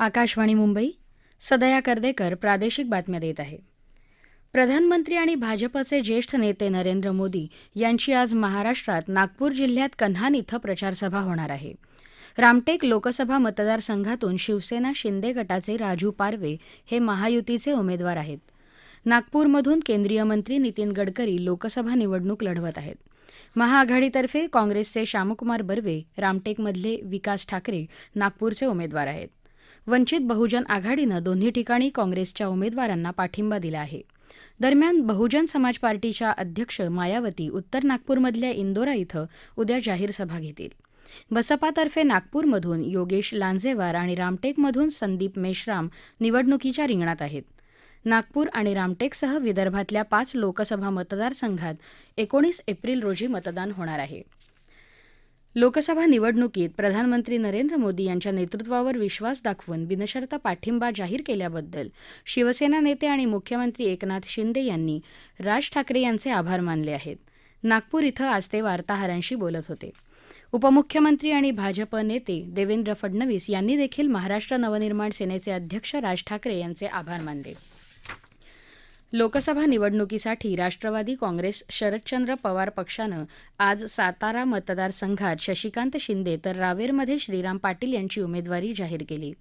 आकाशवाणी मुंबई सदया कर्देकर प्रादेशिक बातम्या देत आहे. प्रधानमंत्री आणि भाजपचे ज्येष्ठ नेते नरेंद्र मोदी यांची आज महाराष्ट्रात नागपूर जिल्ह्यात कन्हान इथं प्रचारसभा होणार आहे. रामटेक लोकसभा मतदारसंघातून शिवसेना शिंदे गटाचे राजू पारवे हे महायुतीचे उमेदवार आहेत. नागपूरमधून केंद्रीय मंत्री नितीन गडकरी लोकसभा निवडणूक लढवत आहेत. महाआघाडीतर्फे काँग्रेसचे श्यामकुमार बर्वे रामटेकमधले विकास ठाकरे नागपूरचे उमेदवार आहेत. वंचित बहुजन आघाडीनं दोन्ही ठिकाणी काँग्रेसच्या उमेदवारांना पाठिंबा दिला आहे. दरम्यान बहुजन समाज पार्टीच्या अध्यक्ष मायावती उत्तर नागपूरमधल्या इंदोरा इथं उद्या जाहीर सभा घेतील. बसपातर्फे नागपूरमधून योगेश लांजेवार आणि रामटेकमधून संदीप मेश्राम निवडणुकीच्या रिंगणात आहेत. नागपूर आणि रामटेकसह विदर्भातल्या पाच लोकसभा मतदारसंघात एकोणीस एप्रिल रोजी मतदान होणार आहे. लोकसभा निवडणुकीत प्रधानमंत्री नरेंद्र मोदी यांच्या नेतृत्वावर विश्वास दाखवून बिनशर्त पाठिंबा जाहीर केल्याबद्दल शिवसेना नेते आणि मुख्यमंत्री एकनाथ शिंदे यांनी राज ठाकरे यांचे आभार मानले आहेत. नागपूर इथं आज ते वार्ताहरांशी बोलत होते. उपमुख्यमंत्री आणि भाजप नेते देवेंद्र फडणवीस यांनी देखील महाराष्ट्र नवनिर्माण सेनेचे अध्यक्ष राज ठाकरे यांचे आभार मानले. लोकसभा निवडणुकीसाठी राष्ट्रवादी काँग्रेस शरदचंद्र पवार पक्षानं आज सातारा मतदारसंघात शशिकांत शिंदे तर रावेरमध्ये श्रीराम पाटील यांची उमेदवारी जाहीर केली.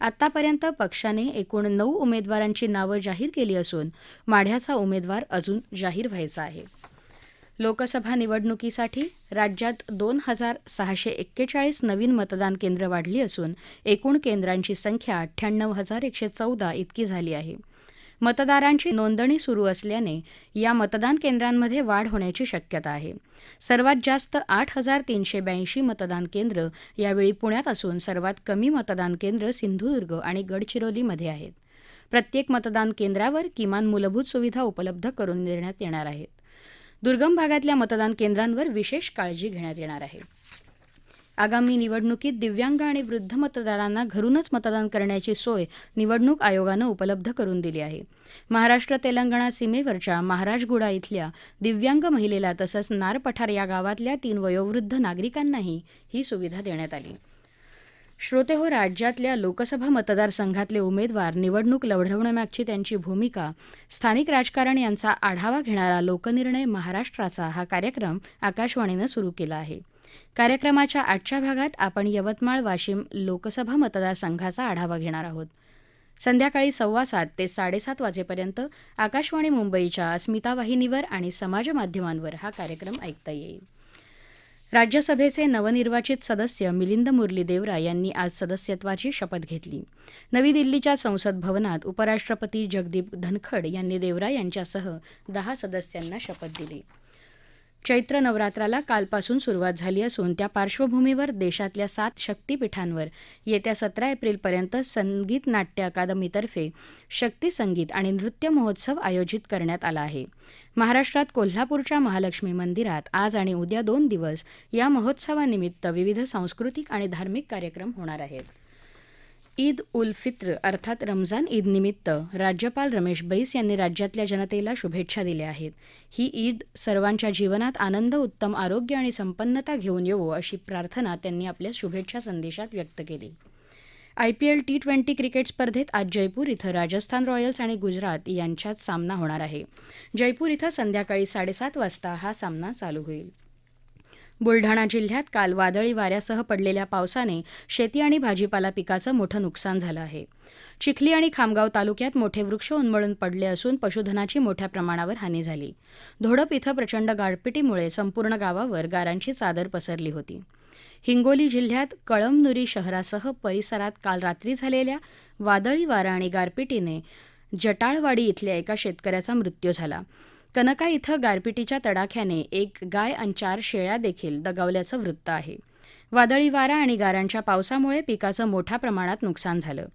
आतापर्यंत पक्षाने एकूण नऊ उमेदवारांची नावं जाहीर केली असून माढ्याचा उमेदवार अजून जाहीर व्हायचा आहे. लोकसभा निवडणुकीसाठी राज्यात दोन हजार सहाशे एक्केचाळीस नवीन मतदान केंद्र वाढली असून एकूण केंद्रांची संख्या अठ्ठ्याण्णव हजार एकशे चौदा इतकी झाली आहे. मतदारांची नोंदणी सुरू असल्याने या मतदान केंद्रांमध्ये वाढ होण्याची शक्यता आहे. सर्वात जास्त आठ हजार तीनशे ब्याऐंशी मतदान केंद्र यावेळी पुण्यात असून सर्वात कमी मतदान केंद्र सिंधुदुर्ग आणि गडचिरोलीमध्ये आहेत. प्रत्येक मतदान केंद्रावर किमान मूलभूत सुविधा उपलब्ध करून देण्यात येणार आहेत. दुर्गम भागातल्या मतदान केंद्रांवर विशेष काळजी घेण्यात येणार आहे. आगामी निवडणुकीत दिव्यांग आणि वृद्ध मतदारांना घरूनच मतदान करण्याची सोय निवडणूक आयोगानं उपलब्ध करून दिली आहे. महाराष्ट्र तेलंगणा सीमेवरच्या महाराजगुडा इथल्या दिव्यांग महिलेला तसंच नारपठार या गावातल्या तीन वयोवृद्ध नागरिकांनाही ही सुविधा देण्यात आली. श्रोते हो राज्यातल्या लोकसभा मतदारसंघातले उमेदवार निवडणूक लढवण्यामागची त्यांची भूमिका स्थानिक राजकारण यांचा आढावा घेणारा लोकनिर्णय महाराष्ट्राचा हा कार्यक्रम आकाशवाणीनं सुरू केला आहे. कार्यक्रमाच्या आजच्या भागात आपण यवतमाळ वाशिम लोकसभा मतदारसंघाचा आढावा घेणार आहोत. संध्याकाळी सव्वा सात ते साडेसात वाजेपर्यंत आकाशवाणी मुंबईच्या अस्मिता वाहिनीवर आणि समाजमाध्यमांवर हा कार्यक्रम ऐकता येईल. राज्यसभेचे नवनिर्वाचित सदस्य मिलिंद मुरली देवरा यांनी आज सदस्यत्वाची शपथ घेतली. नवी दिल्लीच्या संसद भवनात उपराष्ट्रपती जगदीप धनखड यांनी देवरा यांच्यासह दहा सदस्यांना शपथ दिली. चैत्र नवरात्राला कालपासून सुरुवात झाली असून त्या पार्श्वभूमीवर देशातल्या सात शक्तीपीठांवर येत्या सतरा एप्रिलपर्यंत संगीत नाट्य अकादमीतर्फे शक्ती संगीत आणि नृत्य महोत्सव आयोजित करण्यात आला आहे. महाराष्ट्रात कोल्हापूरच्या महालक्ष्मी मंदिरात आज आणि उद्या दोन दिवस या महोत्सवानिमित्त विविध सांस्कृतिक आणि धार्मिक कार्यक्रम होणार आहेत. ईद उल फित्र अर्थात रमजान ईदनिमित्त राज्यपाल रमेश बैस यांनी राज्यातल्या जनतेला शुभेच्छा दिल्या आहेत. ही ईद सर्वांच्या जीवनात आनंद उत्तम आरोग्य आणि संपन्नता घेऊन येवो अशी प्रार्थना त्यांनी आपल्या शुभेच्छा संदेशात व्यक्त केली. आयपीएल टी ट्वेंटी क्रिकेट स्पर्धेत आज जयपूर इथं राजस्थान रॉयल्स आणि गुजरात यांच्यात सामना होणार आहे. जयपूर इथं संध्याकाळी साडेसात वाजता हा सामना चालू होईल. बुलढाणा जिल्ह्यात काल वादळी वाऱ्यासह पडलेल्या पावसाने शेती आणि भाजीपाला पिकाचं मोठं नुकसान झालं आहे. चिखली आणि खामगाव तालुक्यात मोठे वृक्ष उन्मळून पडले असून पशुधनाची मोठ्या प्रमाणावर हानी झाली. धोडप इथं प्रचंड गारपिटीमुळे संपूर्ण गावावर गारांची चादर पसरली होती. हिंगोली जिल्ह्यात कळमनुरी शहरासह परिसरात काल रात्री झालेल्या वादळी वारा आणि गारपिटीने जटाळवाडी इथल्या एका शेतकऱ्याचा मृत्यू झाला. कनका इथं गारपिटीच्या तडाख्याने एक गाय आणि चार शेळ्या देखील दगावल्याचं वृत्त आहे. वादळी वारा आणि गारांच्या पावसामुळे पिकाचं मोठ्या प्रमाणात नुकसान झालं.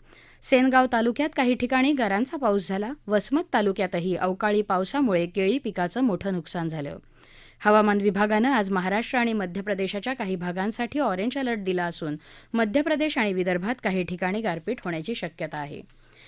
सेनगाव तालुक्यात काही ठिकाणी गारांचा पाऊस झाला. वसमत तालुक्यातही अवकाळी पावसामुळे केळी पिकाचं मोठं नुकसान झालं. हवामान विभागानं आज महाराष्ट्र आणि मध्य प्रदेशाच्या काही भागांसाठी ऑरेंज अलर्ट दिला असून मध्य प्रदेश आणि विदर्भात काही ठिकाणी गारपीट होण्याची शक्यता आहे.